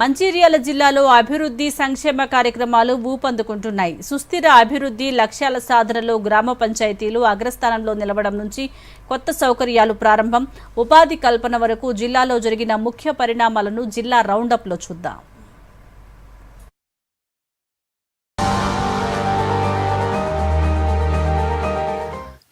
మంచిర్యాల జిల్లాలో అభివృద్ధి సంక్షేమ కార్యక్రమాలు ఊపందుకుంటున్నాయి. సుస్థిర అభివృద్ధి లక్ష్యాల సాధనలో గ్రామ పంచాయతీలు అగ్రస్థానంలో నిలవడం నుంచి కొత్త సౌకర్యాలు ప్రారంభం. ఉపాధి కల్పన వరకు జిల్లాలో జరిగిన ముఖ్య పరిణామాలను జిల్లా రౌండప్లో చూద్దాం.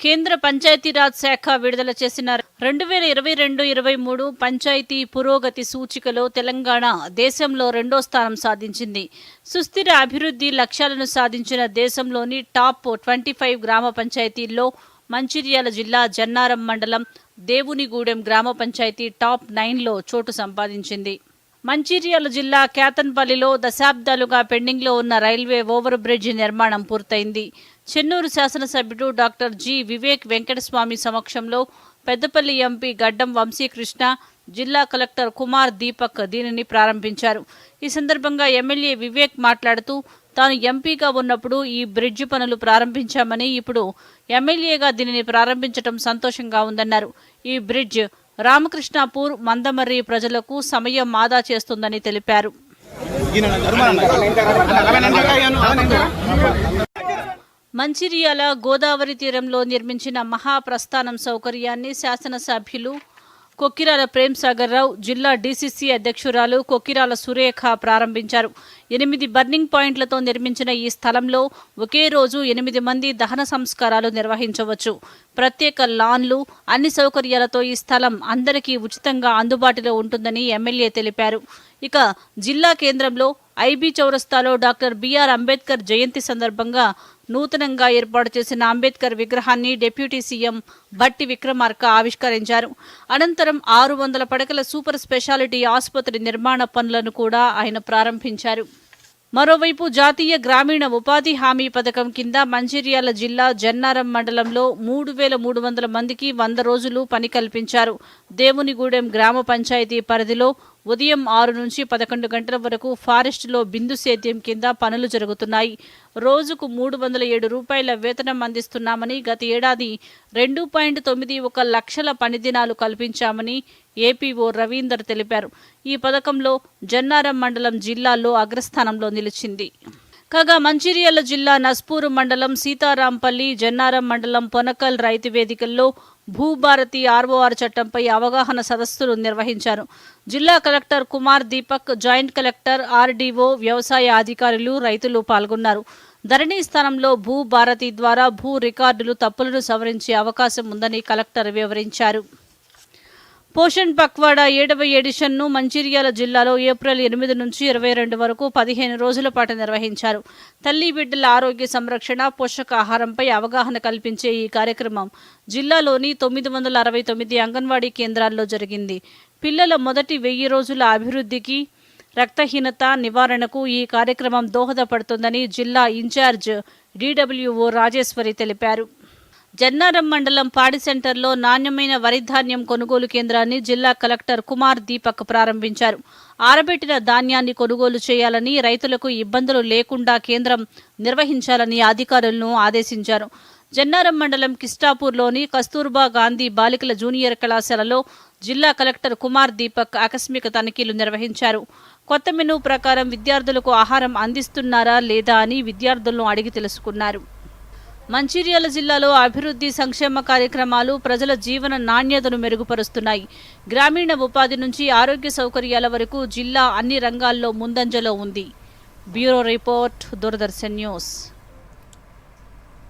కేంద్ర పంచాయతీరాజ్ శాఖ విడుదల చేసిన రెండు వేల ఇరవై రెండు ఇరవై మూడు పంచాయతీ పురోగతి సూచికలో తెలంగాణ దేశంలో రెండో స్థానం సాధించింది. సుస్థిర అభివృద్ధి లక్ష్యాలను సాధించిన దేశంలోని టాప్ ట్వంటీ ఫైవ్ గ్రామ పంచాయతీల్లో మంచిర్యాల జిల్లా జన్నారం మండలం దేవునిగూడెం గ్రామ పంచాయతీ టాప్ నైన్లో చోటు సంపాదించింది. మంచిర్యాల జిల్లా కేతన్పల్లిలో దశాబ్దాలుగా పెండింగ్లో ఉన్న రైల్వే ఓవర్ బ్రిడ్జ్ నిర్మాణం పూర్తయింది. చెన్నూరు శాసనసభ్యుడు డాక్టర్ జి వివేక్ వెంకటస్వామి సమక్షంలో పెద్దపల్లి ఎంపీ గడ్డం వంశీకృష్ణ జిల్లా కలెక్టర్ కుమార్ దీపక్ దీనిని ప్రారంభించారు. ఈ సందర్భంగా ఎమ్మెల్యే వివేక్ మాట్లాడుతూ తాను ఎంపీగా ఉన్నప్పుడు ఈ బ్రిడ్జ్ పనులు ప్రారంభించామని ఇప్పుడు ఎమ్మెల్యేగా దీనిని ప్రారంభించడం సంతోషంగా ఉందన్నారు. ఈ బ్రిడ్జ్ రామకృష్ణాపూర్ మందమర్రి ప్రజలకు సమయం ఆదా చేస్తుందని తెలిపారు. మంచిర్యాల గోదావరి తీరంలో నిర్మించిన మహాప్రస్థానం సౌకర్యాన్ని శాసనసభ్యులు కొక్కిరాల ప్రేమ్ సాగర్ రావు జిల్లా డీసీసీ అధ్యక్షురాలు కొక్కిరాల సురేఖ ప్రారంభించారు. ఎనిమిది బర్నింగ్ పాయింట్లతో నిర్మించిన ఈ స్థలంలో ఒకే రోజు ఎనిమిది మంది దహన సంస్కారాలు నిర్వహించవచ్చు. ప్రత్యేక లాన్లు అన్ని సౌకర్యాలతో ఈ స్థలం అందరికీ ఉచితంగా అందుబాటులో ఉంటుందని ఎమ్మెల్యే తెలిపారు. ఇక జిల్లా కేంద్రంలో ఐబీ చౌరస్తాలో డాక్టర్ బిఆర్ అంబేద్కర్ జయంతి సందర్భంగా నూతనంగా ఏర్పాటు చేసిన అంబేద్కర్ విగ్రహాన్ని డిప్యూటీ సీఎం బట్టి విక్రమార్క ఆవిష్కరించారు. అనంతరం ఆరు వందల పడకల సూపర్ స్పెషాలిటీ ఆసుపత్రి నిర్మాణ పనులను కూడా ఆయన ప్రారంభించారు. మరోవైపు జాతీయ గ్రామీణ ఉపాధి హామీ పథకం కింద మంచిర్యాల జిల్లా జన్నారం మండలంలో మూడు వేల మూడు వందల మందికి వంద రోజులు పని కల్పించారు. దేవునిగూడెం గ్రామ పంచాయతీ పరిధిలో ఉదయం ఆరు నుంచి పదకొండు గంటల వరకు ఫారెస్టులో బిందు సేద్యం కింద పనులు జరుగుతున్నాయి. రోజుకు మూడు వందల ఏడు రూపాయల వేతనం అందిస్తున్నామని గత ఏడాది రెండు పాయింట్ తొమ్మిది ఒక లక్షల పనిదినాలు కల్పించామని ఏపీఓ రవీందర్ తెలిపారు. ఈ పథకంలో జన్నారం మండలం జిల్లాలో అగ్రస్థానంలో నిలిచింది. కాగా మంచిర్యాల జిల్లా నస్పూరు మండలం సీతారాంపల్లి జన్నారం మండలం పొనకల్ రైతు వేదికల్లో భూభారతి ఆర్ఓఆర్ చట్టంపై అవగాహన సదస్సులు నిర్వహించారు. జిల్లా collector Kumar Deepak joint collector RDO వ్యవసాయ అధికారులు రైతులు పాల్గొన్నారు. ధరణి స్థానంలో భూ భారతి ద్వారా భూ రికార్డులు తప్పులను సవరించే అవకాశం ఉందని కలెక్టర్ వివరించారు. పోషణ్ పక్వాడా ఏడవ ఎడిషన్ను మంచిర్యాల జిల్లాలో ఏప్రిల్ ఎనిమిది నుంచి ఇరవై రెండు వరకు పదిహేను రోజుల పాటు నిర్వహించారు. తల్లి బిడ్డల ఆరోగ్య సంరక్షణ పోషకాహారంపై అవగాహన కల్పించే ఈ కార్యక్రమం జిల్లాలోని తొమ్మిది వందల అరవై తొమ్మిది అంగన్వాడీ కేంద్రాల్లో జరిగింది. పిల్లల మొదటి వెయ్యి రోజుల అభివృద్ధికి రక్తహీనత నివారణకు ఈ కార్యక్రమం దోహదపడుతుందని జిల్లా ఇన్ఛార్జ్ డిడబ్ల్యూఓ రాజేశ్వరి తెలిపారు. జన్నారం మండలం పాడి సెంటర్లో నాణ్యమైన వరి ధాన్యం కొనుగోలు కేంద్రాన్ని జిల్లా కలెక్టర్ కుమార్ దీపక్ ప్రారంభించారు. ఆరబెట్టిన ధాన్యాన్ని కొనుగోలు చేయాలని రైతులకు ఇబ్బందులు లేకుండా కేంద్రం నిర్వహించాలని అధికారులను ఆదేశించారు. జన్నారం మండలం కిస్టాపూర్లోని కస్తూర్బా గాంధీ బాలికల జూనియర్ కళాశాలలో జిల్లా కలెక్టర్ కుమార్ దీపక్ ఆకస్మిక తనిఖీలు నిర్వహించారు. కొత్త మెనూ ప్రకారం విద్యార్థులకు ఆహారం అందిస్తున్నారా లేదా అని విద్యార్థులను అడిగి తెలుసుకున్నారు. మంచిర్యాల జిల్లాలో అభివృద్ధి సంక్షేమ కార్యక్రమాలు ప్రజల జీవన నాణ్యతను మెరుగుపరుస్తున్నాయి. గ్రామీణ ఉపాధి నుంచి ఆరోగ్య సౌకర్యాల వరకు జిల్లా అన్ని రంగాల్లో ముందంజలో ఉంది. Bureau report Doordarshan news.